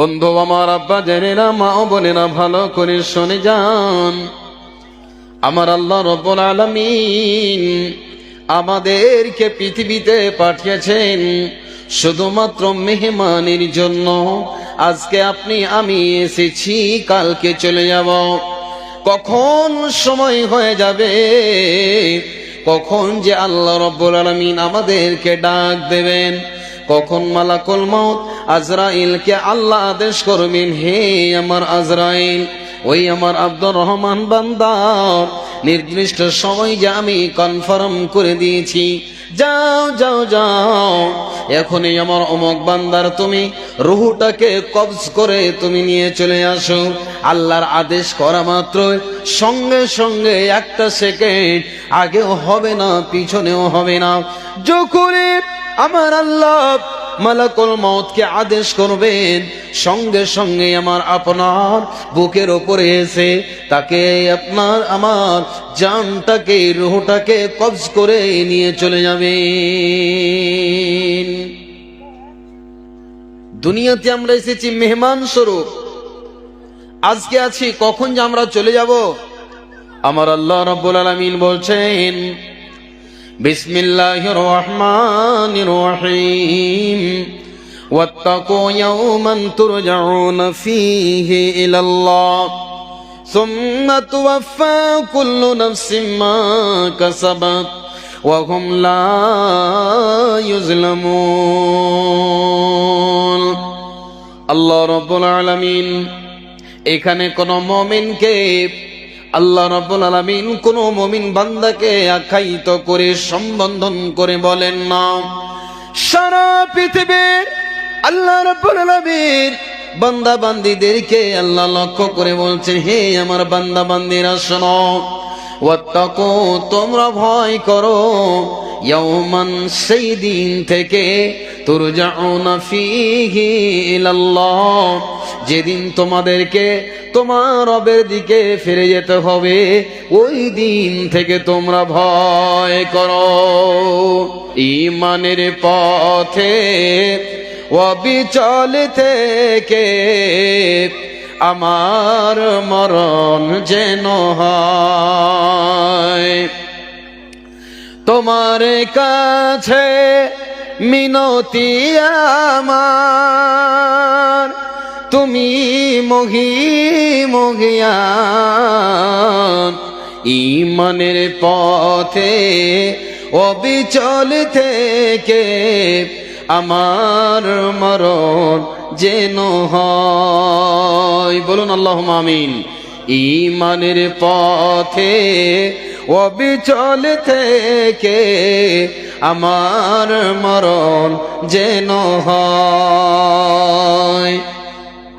বন্ধু, আমার আব্বা জেনেরা মা বোনেরা ভালো করে শুনে যান। আমার আল্লাহ রব্বুল আলামিন আমাদেরকে পৃথিবীতে পাঠিয়েছেন শুধুমাত্র মেহমানের জন্য। আজকে আপনি, আমি এসেছি, কালকে চলে যাব। কখন সময় হয়ে যাবে? কখন যে আল্লাহ রব্বুল আলামিন আমাদেরকে ডাক দেবেন? কখন মালাকুল মউত আজরাইলকে আল্লাহ আদেশ করবেন, হে আমার আজরাইল, ওই আমার আব্দুর রহমান বান্দার নির্দিষ্ট সময় যে আমি কনফার্ম করে দিয়েছি। যাও যাও যাও, এখনই আমার অমক বান্দার তুমি রুহুটাকে কবজ করে তুমি নিয়ে চলে আসো। আল্লাহর আদেশ করা মাত্র সঙ্গে সঙ্গে একটা সেকেন্ড আগেও হবে না, পিছনেও হবে না। যখনই আমার আল্লাহ মালাকুল মউতকে আদেশ করবেন, সঙ্গে সঙ্গে আমার আপনার বুকের ওপরে এসে তাকে আপনার আমার জানটাকে, রুহটাকে কবজ করে নিয়ে চলে যাবে দুনিয়াতে আমরা এসেছি মেহমান স্বরূপ। আজকে আছি, কখন যে আমরা চলে যাব? আমার আল্লাহ রব্বুল আলামিন বলছেন بسم الله الرحمن الرحيم واتقوا يوما ترجعون فيه إلى الله ثم توفى كل نفس ما كسبت وهم لا يظلمون আল্লাহ রব্বুল আলামিন এখানে কোন মমিনকে আল্লাহ রব্বুল আলামিন কোন মমিন বান্দাকে আখ্যায়িত করে সম্বোধন করে বলেন না। সারা পৃথিবীর আল্লাহ রব্বুল আলামিন বান্দা বান্দিদেরকে আল্লাহ লক্ষ্য করে বলছেন, হে আমার বান্দা বান্দিরা শোনো, ওয়াত্তাকু তোমরা ভয় করো, ইয়াউমান সেই দিন থেকে যেদিন তোমাদেরকে তোমার রবের দিকে ফিরে যেতে হবে, ওই দিন থেকে তোমরা ভয় করো। ইমানের পথে অবিচল থেকে আমার মরণ যেন হয়। তোমার কাছে মিনতি আমার, তুমি মহি মহিয়ান। ইমানের পথে অবিচল থেকে আমার মরণ যেন হয়। বলুন আল্লাহ আমিন। ইমানের পথে অবিচল থেকে আমার মরণ যেন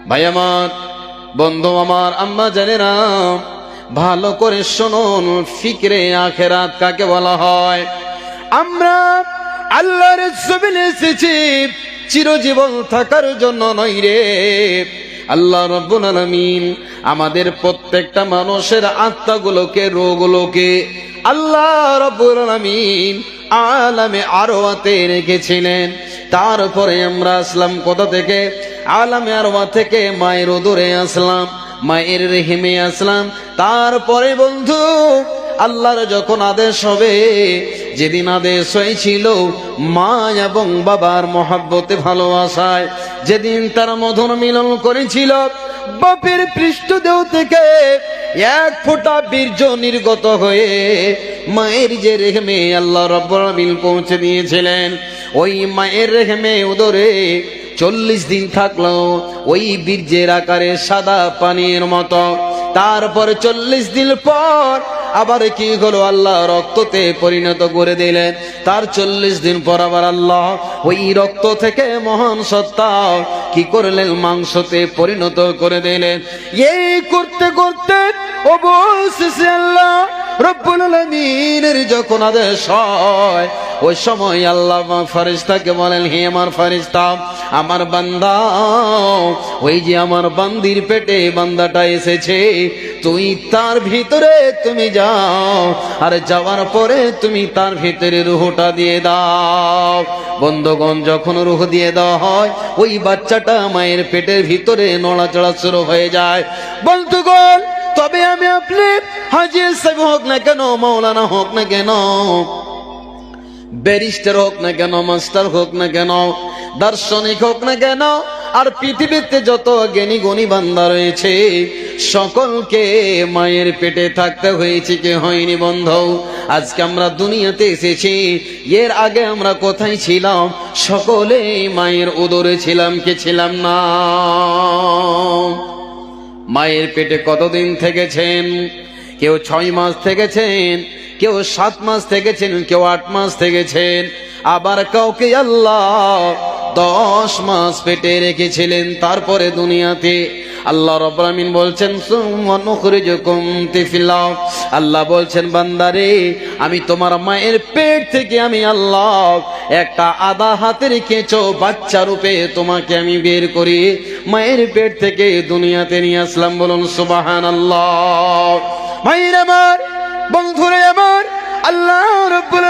ভাই আমার, বন্ধু আমার, আম্মা জানে না ভালো করে শুনুন, ফিকরে আখেরাত কাকে বলা হয়? আমরা আল্লাহর জমিনে এসেছি, চিরজীবন থাকার জন্য নই রে। আল্লাহ রব্বুল আলামিন আমাদের প্রত্যেকটা মানুষের আত্মাগুলোকে, রোগগুলোকে আল্লাহ রব্বুল আলামিন আলামে আরোয়াতে রেখেছিলেন। তারপরে আমরা আসলাম কোথা থেকে? আলামে আরোয়া থেকে মায়ের ওদরে আসলাম, মায়ের রেহিমে আসলাম। তারপরে বন্ধু, আল্লাহর যখন আদেশ হবে, যেদিন আদেশ হয়েছিল মা এবং বাবার মহাব্বতে ভালোবাসায় যেদিন তারা মধুর মিলন করেছিল, বাপের পৃষ্ঠদেহ থেকে এক ফোঁটা বীর্য নির্গত হয়ে মায়ের যে রেহেমে আল্লাহ আলামিন পৌঁছে দিয়েছিলেন, ওই মায়ের রেহেমে উদরে চল্লিশ দিন থাকল ওই বীর্যের আকারে সাদা পানির মতো। তারপর চল্লিশ দিন পর আবার কি হলো? আল্লাহ রক্ততে পরিণত করে দিলেন। তার চল্লিশ দিন পর আবার আল্লাহ ওই রক্ত থেকে মহান সত্তা কি করলেন? মাংসতে পরিণত করে দিলেন। এই করতে করতে অবশেষে আল্লাহ রব্বুল যখন আদেশ হয়, ওই সময় আল্লাহ ফারিস্তাকে বলেন, হে আমার ফারিস্তা আমার বান্দা, ওই যে আমার বান্দির পেটে বান্দাটা এসেছে, তুই তার ভিতরে তুমি যাও, আর যাওয়ার পরে তুমি তার ভিতরে রুহটা দিয়ে দাও। বন্ধগণ, যখন রুহ দিয়ে দেওয়া হয়, ওই বাচ্চাটা মায়ের পেটের ভিতরে নড়াচড়া শুরু হয়ে যায়। বন্ধুগণ তবে আমি আপনি হাজির সাহেব হোক না কেন মৌলানা হোক না কেন, ব্যারিস্টার হোক না কেন, মাস্টার হোক না কেন, দার্শনিক হোক না কেন, আর পৃথিবীতে যত জ্ঞানী গণী বান্দা রয়েছে, সকলকে মায়ের পেটে থাকতে হয়েছে, কি হয়নি বন্ধ? আজকে আমরা দুনিয়াতে এসেছি, এর আগে আমরা কোথায় ছিলাম? সকলে মায়ের উদরে ছিলাম, কি ছিলাম না? মায়ের পেটে কতদিন থেকেছেন? কেউ ছয় মাস থেকেছেন, কেউ সাত মাস থেকেছেন, কেউ আট মাস থেকেছেন। আবার কাউকে আল্লাহ দশ মাস পেটে রেখেছিলেন, তারপরে দুনিয়াতে আল্লাহ রব্রামিন বলছেন আল্লাহ বলছেন, বান্দারে, আমি তোমার মায়ের পেট থেকে আমি আল্লাহ একটা আধা হাতের কেঁচো বাচ্চা রূপে তোমাকে আমি বের করি। মায়ের পেট থেকে দুনিয়াতে নিয়ে আসলাম। বলুন সুবাহান আল্লাহ মায়ের আমার, বন্ধুরে আমার, আল্লাহ রব্বুল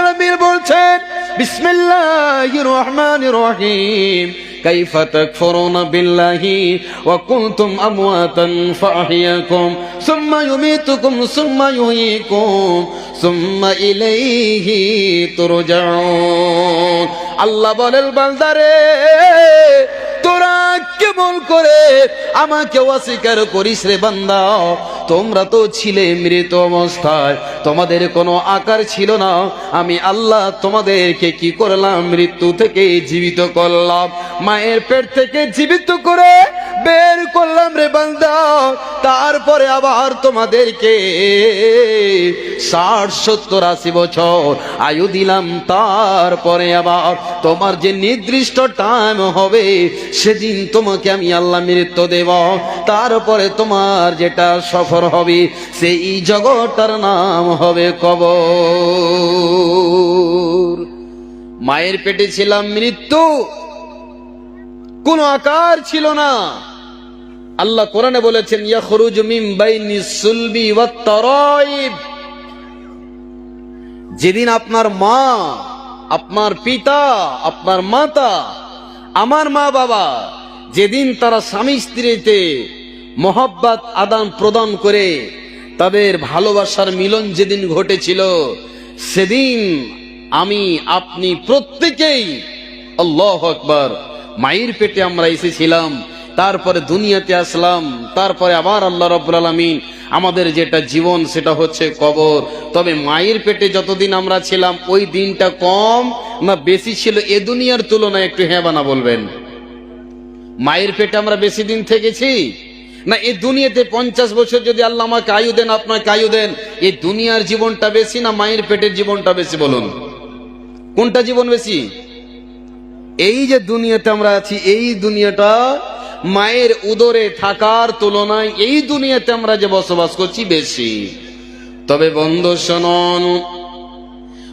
বলছেন, বিসমিল্লাহির রহমানির রহিম। كيف تكفرون بالله وكنتم أمواتا فأحياكم ثم يميتكم ثم يحييكم ثم إليه ترجعون الله بل البلدر তোরা কেমন করে আমাকে অস্বীকার করিস রে বান্দা? তোমরা তো ছিলে মৃত অবস্থায়, তোমাদের কোনো আকার ছিল না। আমি আল্লাহ তোমাদেরকে কি করলাম? মৃত্যু থেকে জীবিত করলাম। মায়ের পেট থেকে জীবিত করে বের করলাম রে বান্দা, তারপরে আবার তোমাদেরকে ষাট, সত্তর, আশি বছর আয়ু দিলাম, তারপরে আবার তোমার যে নির্দিষ্ট টাইম হবে, সেদিন তোমাকে আমি আল্লাহ মৃত্যু দেব। তারপরে তোমার যেটা সফর হবে, সেই জগৎটার নাম হবে কবর। মায়ের পেটে ছিলাম মৃত্যু, কোন আকার ছিল না। আল্লাহ কোরআনে বলেছেন যেদিন আপনার মা, আপনার পিতা, আপনার মাতা, আমার মা বাবা, যেদিন তারা স্বামী স্ত্রীতে মোহব্বত আদান প্রদান করে, তাদের ভালোবাসার মিলন যেদিন ঘটেছিল, সেদিন আমি, আপনি প্রত্যেকেই, আল্লাহ আকবার, মায়ের পেটে আমরা এসেছিলাম। তারপরে দুনিয়াতে আসলাম, তারপরে আবার আল্লাহ রব্বুল আলমিন আমাদের যেটা জীবন সেটা হচ্ছে কবর। তবে মায়ের পেটে যতদিন আমরা ছিলাম, ওই দিনটা কম না বেশি ছিল, এ দুনিয়ার তুলনায় একটু হ্যাঁ বানা বলবেন? মায়ের পেটে আমরা বেশি দিন থেকেছি? না এই দুনিয়াতে পঞ্চাশ বছর যদি আল্লাহ আমাকে আয়ু দেন, আপনাকে আয়ু দেন এই দুনিয়ার জীবনটা বেশি না মায়ের পেটের জীবনটা বেশি বলুন? কোনটা জীবন বেশি? এই যে দুনিয়াতে আমরা আছি, এই দুনিয়াটা মায়ের উদরে থাকার তুলনায় এই দুনিয়াতে আমরা যে বসবাস করছি বেশি। তবে বন্ধু, শোনন।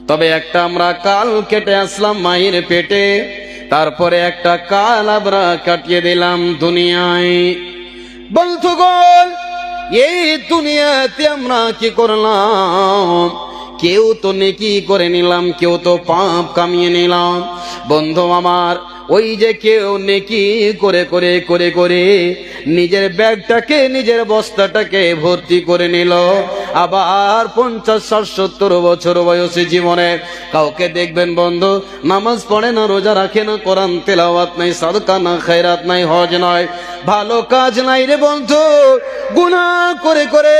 তবে একটা আমরা কাল কেটে আসলাম মায়ের পেটে, তারপরে একটা কাল আমরা কাটিয়ে দিলাম দুনিয়ায়। এই দুনিয়াতে আমরা কি করলাম? কেউ তো নেকি করে নিলাম, কেউ তো পাপ কামিয়ে নিলাম। বন্ধু আমার ওই যে কেউ নেকি করে করে করে করে নিজের ব্যাগটাকে, নিজের বস্তাটাকে ভর্তি করে নিল। আবার পঞ্চাশ, ষাট, সত্তর বছর বয়সী জীবনে কাউকে দেখবেন বন্ধু, নামাজ পড়ে না, রোজা রাখে না, কোরআন তেলাওয়াত নাই, সাদকা না, খায়রাত নাই, হজ নয় ভালো কাজ নাই রে বন্ধু। গুণা করে করে,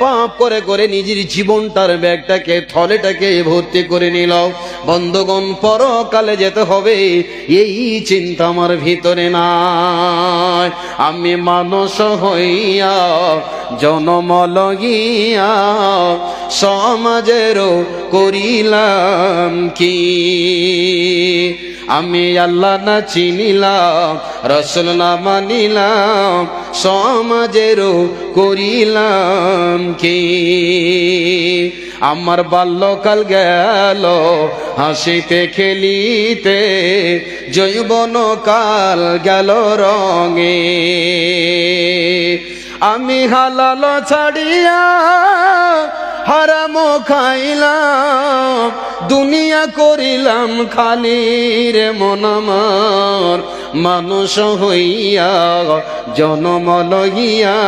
পাপ করে করে নিজের জীবনটার ব্যাগটাকে, থলেটাকে ভর্তি করে নিল। বন্ধগণ, পরকালে যেতে হবে, এই চিন্তা আমার ভিতরে নাই। আমি মানুষ হইয়া, জনম লগিয়া সমাজেরও করিলাম কি? আমি আল্লাহ না চিনিলাম, রসুল না মানিলাম, সমাজেরও করিলাম কি? আমার বাল্যকাল গেল, হাসিতে খেলিতে জৈবন কাল গেল রঙে। আমি হালাল ছাড়িয়া হারাম খাইলাম, দুনিয়া করিলাম খালি রে মন আমার। মানুষ হইয়া, জনম লইয়া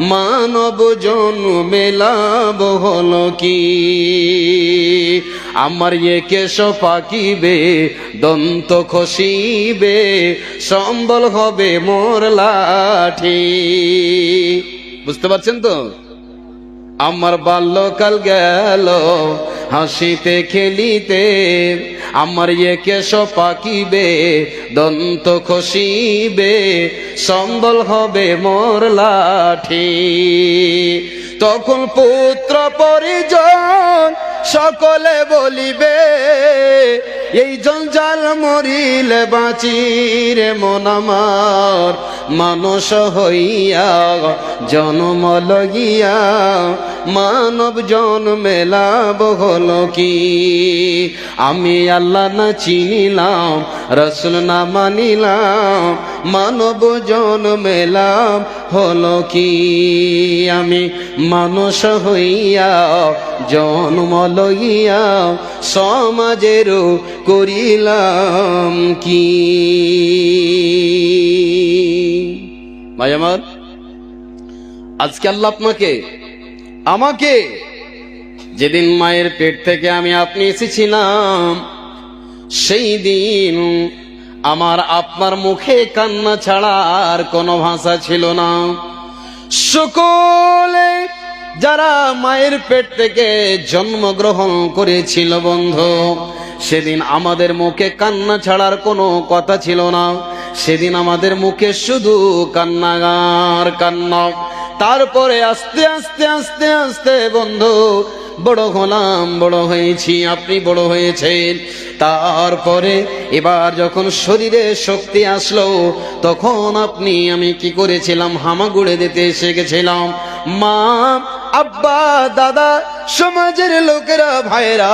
মানব জন্মে লাভ হল কি? আমার এ কেশ পাকিবে, দন্ত খসিবে, সম্বল হবে মোর লাঠি। বুঝতে পারছেন তো? আমার বাল্যকাল গেল, হাসিতে খেলিতে আমার এ কেশ পাকিবে, দন্ত খসিবে, সম্বল হবে মোর লাঠি। তখন পুত্র পরিজন সকলে বলিবে এই জঞ্জাল মরিলে বাঁচিরে মন আমার। মানুষ হইয়া জন্ম লগিয়া, মানব জন্মে লাভ হলো কি? আমি আল্লাহ না চিনিলাম, রসুল না মানিলাম, মানব জন্মে লাভ হলো কি? আমি মানুষ হইয়া, জন্ম লইয়া সমাজেরও করিলাম কি? ভাই আমার, আজকে আল্লাহ আপনাকে, আমাকে, যেদিন মায়ের পেট থেকে আমি আপনি এসেছিলাম, সেই দিন আমার আপনার মুখে কান্না ছাড়া আর কোনো ভাষা ছিল না। সকলে যারা মায়ের পেট থেকে জন্মগ্রহণ করেছিল, বন্ধু, সেদিন আমাদের মুখে কান্না ছাড়ার কোনো কথা ছিল না। সেদিন আমাদের মুখে শুধু কান্নাগার কান্না। তারপরে আস্তে আস্তে আস্তে আস্তে, বন্ধু, বড় হলাম, বড় হয়েছি, আপনি বড় হয়েছেন। তারপরে এবার যখন শরীরে শক্তি আসলো, তখন আপনি, আমি কি করেছিলাম, হামাগুড়ে দিতে শিখেছিলাম মা আব্বা, দাদা, সমাজের লোকেরা ভাইরা,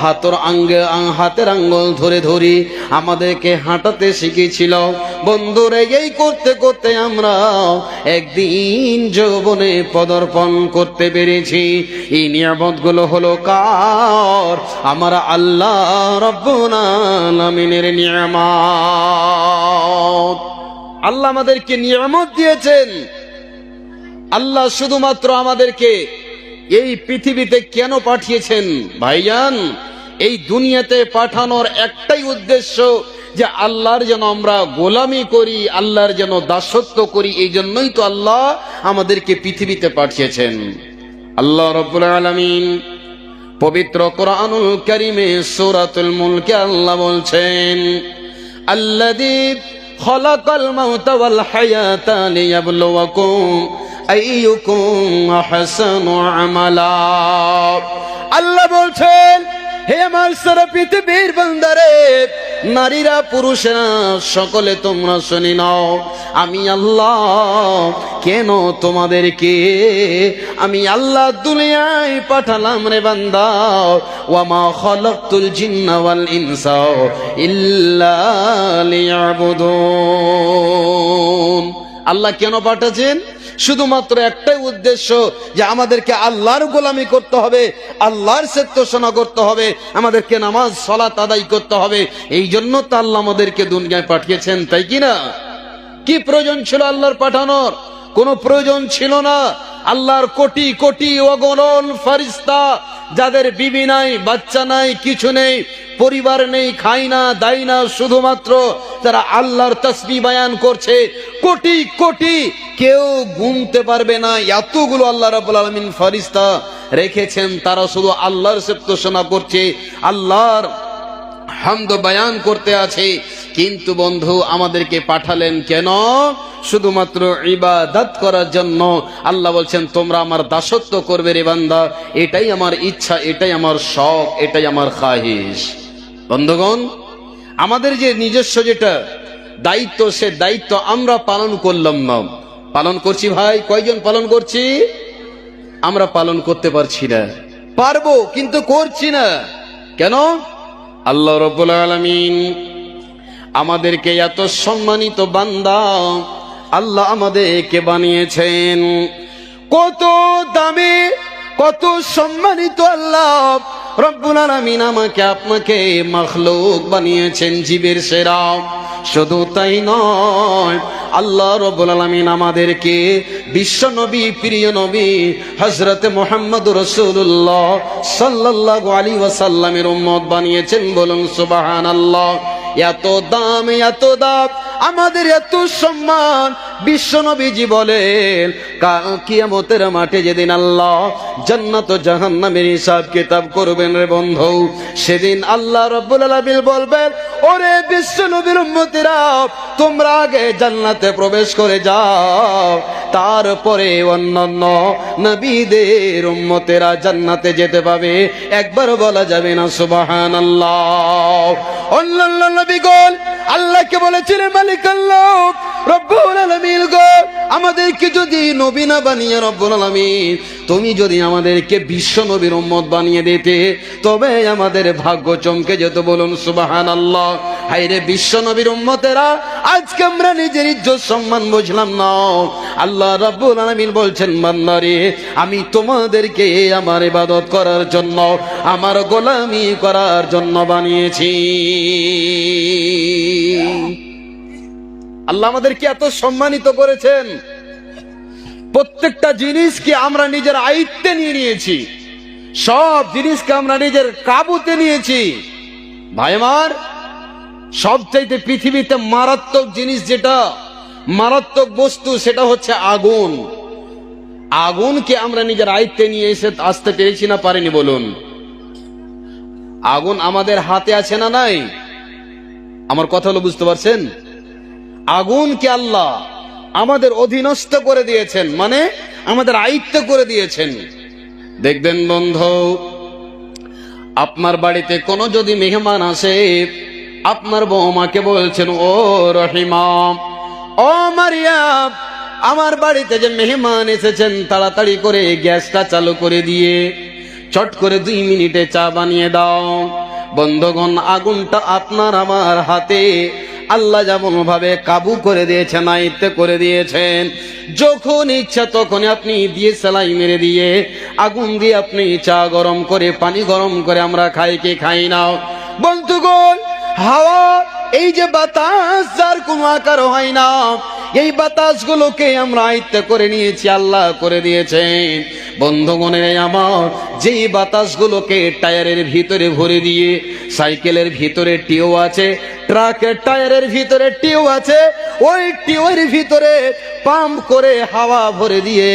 হাতর আঙ্গে হাতের আঙ্গুল ধরে ধরি আমাদেরকে হাঁটাতে শিখেছিল বন্ধুরে, এই করতে করতে আমরা একদিন যৌবনে পদর্পণ করতে পেরেছি। এই নিয়ামতগুলো হলো কার? আমার আল্লাহ রব্বুল আলামিনের নিয়ামত। আল্লাহ আমাদেরকে নিয়ামত দিয়েছেন। আল্লাহ শুধুমাত্র আমাদেরকে এই পৃথিবীতে কেন পাঠিয়েছেন? ভাইজান, এই দুনিয়াতে পাঠানোর একটাই উদ্দেশ্য যে আল্লাহর যেন আমরা গোলামি করি, আল্লাহর যেন দাসত্ব করি, এই জন্যই তো আল্লাহ আমাদেরকে পৃথিবীতে পাঠিয়েছেন। আল্লাহ রবুল আলমিন পবিত্র কোরআনুল করিমে সুরাতুল মুলকে আল্লাহ বলছেন আল্লাদীপ খলাকাল মাউতাল হায়াতা লিয়াবলুয়াকুম আল্লাহ বলছেন, হে আমার সারা পৃথিবীর বান্দারে, নারীরা পুরুষেরা, সকলে তোমরা শুনি নাও, আমি আল্লাহ, কেন তোমাদেরকে আমি আল্লাহ দুনিয়ায় পাঠালাম রে বান্দা? ওয়ামা খলাকতুল জিন্না ওয়াল ইনসা ইল্লা লিয়াবুদুন। আল্লাহ কেন পাঠাচ্ছেন শুধুমাত্র একটাই উদ্দেশ্য যে আমাদেরকে আল্লাহর গোলামি করতে হবে, আল্লাহর সেত্তোষণা করতে হবে, আমাদেরকে নামাজ, সলাত আদায় করতে হবে। এই জন্য তো আল্লাহ আমাদেরকে দুনিয়ায় পাঠিয়েছেন, তাই কি না? কি প্রয়োজন ছিল আল্লাহর পাঠানোর? কোনো প্রয়োজন ছিল না। আল্লাহর কোটি কোটি অগণন ফারিস্তা যাদের বিবি নাই, বাচ্চা নাই, কিছু নেই, পরিবার নেই খাই না দাই না, শুধুমাত্র তারা আল্লাহর তসবি বায়ান করছে। কোটি কোটি কেউ গুনতে পারবে না। এতগুলো আল্লাহ রাব্বুল আলামিন ফারিস্তা রেখেছেন। তারা শুধু আল্লাহর সেপ্তোষণা করছে। আল্লাহর হামদ বায়ান করতে আছে। কিন্তু বন্ধু, আমাদেরকে পাঠালেন কেন? শুধুমাত্র ইবাদত করার জন্য। আল্লাহ বলছেন, তোমরা আমার দাসত্ব করবে রে বান্দা। এটাই আমার ইচ্ছা, এটাই আমার শখ, এটাই আমার খাহিস বন্ধুগণ, আমাদের যে নিজস্ব যেটা দায়িত্ব, সে দায়িত্ব আমরা পালন করলাম না। পালন করছি ভাই? কয়জন পালন করছি? আমরা পালন করতে পারছি না। পারব, কিন্তু করছি না। কেন? আল্লাহ রব্বুল আলামিন আমাদেরকে এত সম্মানিত বান্দা আল্লাহ আমাদেরকে বানিয়েছেন। কত দামে, কত সম্মানিত আল্লাহ রব্বুল আলামিন আমাকে, আপনাকে মখলুক বানিয়েছেন জীবের সেরা। শুধু তাই নয়, আল্লাহ রব্বুল আলামিন আমাদেরকে বিশ্ব নবী, প্রিয় নবী হজরত মোহাম্মদ রসুল্লাহ সাল্লাহ আলী ওয়াসাল্লামের উম্মত বানিয়েছেন। বলুন সুবাহান আল্লাহ এত দাম এত দাম, আমাদের এত সম্মান। বিশ্ব নবীজি বলেন, কাল কিয়ামতের মাঠে যেদিন আল্লাহ জান্নাত জাহান্নামের হিসাব কিতাব করবেন রে বন্ধু, সেদিন আল্লাহ রব্বুল আলামিন বলবেন, ওরে বিশ্ব নবীর উম্মতিরা, তোমরা আগে জান্নাতে প্রবেশ করে যাও, তারপরে অন্যান্য নবীদের উম্মতেরা জান্নাতে যেতে পাবে। একবার বলা যাবে না, সুবহানাল্লাহ। অন্যান্য নবীগণ আল্লাহকে বলেছিলেন মালিক আল্লাহ রব্বুল আলমিন গো আমাদেরকে যদি নবীনা বানিয়ে রব্বুল আলামিন তুমি যদি আমাদেরকে বিশ্ব নবীর উম্মত বানিয়ে দিতে, তবে আমাদের ভাগ্য চমকে যেত বলুন সুবাহান আল্লাহ হাইরে বিশ্ব নবীর উম্মতেরা, আজকে আমরা নিজের ইজ্জত সম্মান বুঝলাম না। আল্লাহ রাব্বুল আলামিন বলছেন, বান্দারে, আমি তোমাদেরকে আমার ইবাদত করার জন্য, আমার গোলামি করার জন্য বানিয়েছি। আল্লাহ আমাদেরকে এত সম্মানিত করেছেন। প্রত্যেকটা জিনিসকে আমরা নিজের আয়ত্তে নিয়ে নিয়েছি। সব জিনিসকে আমরা নিজের কাবুতে নিয়েছি। ভাই আমার, সবচাইতে পৃথিবীতে মারাত্মক জিনিস যেটা, মারাত্মক বস্তু সেটা হচ্ছে আগুন। আগুনকে আমরা নিজের আয়ত্তে নিয়ে এসে আসতে পেরেছি না পারিনি বলুন। আগুন আমাদের হাতে আছে না নাই? আমার কথা হলো বুঝতে পারছেন? আগুনকে আল্লাহ আমাদের অধীনস্থ করে দিয়েছেন। মানে আমাদের আয়ত্ত করে দিয়েছেন। দেখবেন বন্ধু, আপনার বাড়িতে কোনো যদি মেহমান আসে, আপনার বৌমাকে বলছেন, ও রহিমা, ও মারিয়াম, আমার বাড়িতে যে মেহমান এসেছেন, তাড়াতাড়ি করে গ্যাসটা চালু করে দিয়ে চট করে দুই মিনিটে চা বানিয়ে দাও। বন্ধগণ, আগুনটা আপনার আমার হাতে আল্লাহ যেমন ভাবে কাবু করে দিয়েছেন, আয়ত্ত করে দিয়েছেন। যখন ইচ্ছা তখন আপনি দিয়ে সেলাই মেরে দিয়ে আগুন দিয়ে আপনি চা গরম করে, পানি গরম করে আমরা খাই কি খাই না। বন্ধুগণ, হাওয়া, এই যে বাতাস যার কোনো আকার হয় না, এই বাতাসগুলোকে আমরা আয়ত্ত করে নিয়েছি, আল্লাহ করে দিয়েছেন। বন্ধুগণের আমার, যেই বাতাসগুলোকে টায়ারের ভিতরে ভরে দিয়ে, সাইকেলের ভিতরে টিও আছে, ট্রাকের টায়ারের ভিতরে টিও আছে, ওই টিওর ভিতরে পাম্প করে হাওয়া ভরে দিয়ে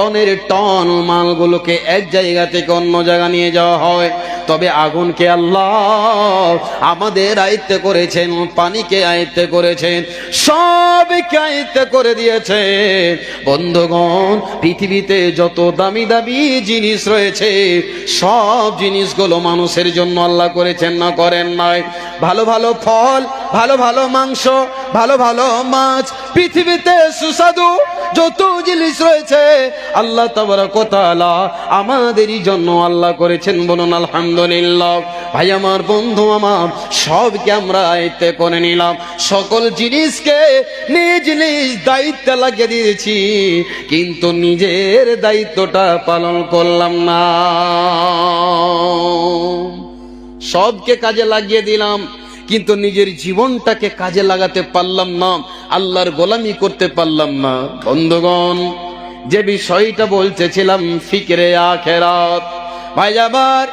টনের টন মালগুলোকে এক জায়গা থেকে অন্য জায়গা নিয়ে যাওয়া হয়। তবে আগুনকে আল্লাহ আমাদের আয়ত্তে করেছেন, পানিকে আয়ত্তে করেছেন, সবকে আয়ত্তে করে দিয়েছে বন্ধুগণ, পৃথিবীতে যত দামি দামি জিনিস রয়েছে, সব জিনিসগুলো মানুষের জন্য আল্লাহ করেছেন না করেন নাই। ভালো ভালো ফল, ভালো ভালো মাংস, ভালো ভালো মাছ, পৃথিবীতে সুস্বাদু যত জিনিস রয়েছে, আল্লাহ তাআলা আমাদেরই জন্য আল্লাহ করেছেন বলুন আলহামদুলিল্লাহ। ভাই, আমার বন্ধু, আমার সবকে আমরা আয়ত্তে করে নিলাম। সকল জিনিসকে নিজ নিজ দায়িত্বে লাগিয়ে দিয়েছি, কিন্তু নিজের দায়িত্বটা পালন করলাম না। সবকে কাজে লাগিয়ে দিলাম। কিন্তু নিজের জীবনটাকে কাজে লাগাতে পারলাম না, আল্লাহর গোলামি করতে পারলাম না। বন্ধুগণ, যে বিষয়টা বলতেছিলাম ফিকরে আখেরাত, ভাই আবার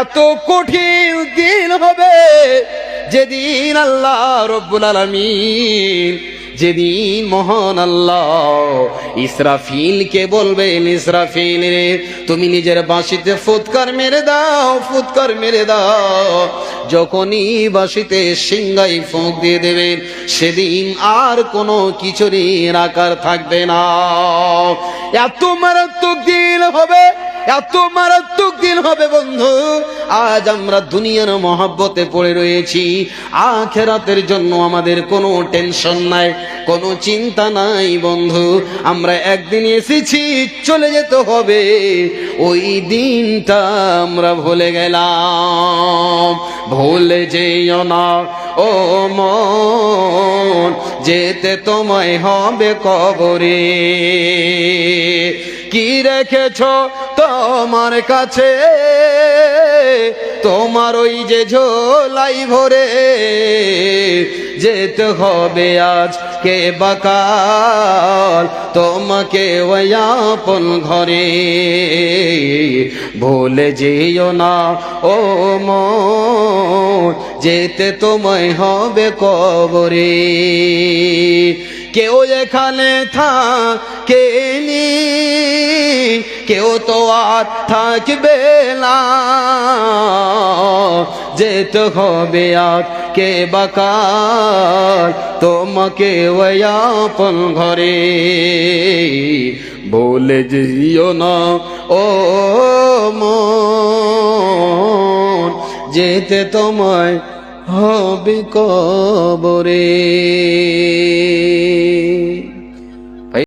এত কঠিন দিন হবে যেদিন আল্লাহ রব্বুল আলামিন যেদিন মহান আল্লাহ ইসরাফিলকে বলবেন ইসরাফিল রে, তুমি নিজের বাঁশিতে ফুৎকার মেরে দাও, ফুৎকার মেরে দাও। যখনই বাঁশিতে সিংগাই ফুঁক দিয়ে দেবেন সেদিন আর কোনো কিছুরই আকার থাকবে না। এত মারাত্মক দিন হবে এত মারাত্মক দিন হবে বন্ধু। আজ আমরা দুনিয়ার মহাব্বতে পড়ে রয়েছি। আখেরাতের জন্য আমাদের কোনো টেনশন নাই, কোনো চিন্তা নাই বন্ধু। আমরা একদিন এসেছি, চলে যেতে হবে। ওই দিনটা আমরা ভুলে গেলাম। ভুলে যেও না, ও মন। যেতে তোমায় হবে কবরে। কি রেখেছ তোমার কাছে, তোমার ওই যে ঝোলাই ভরে যেতে হবে আজ কে বাকাল। তোমাকে ওই আপন ঘরে ভুলে যেও না, ও মন। যেতে তোমায় হবে কবরে। কেউ এখানে থাকেনি, কেউ তো আর থাকবে না। যেতে হবে আর কে বাকার তোমাকে আপন ঘরে। বলে যেও না, ও মন, যেতে তোমায় হবে কবরে।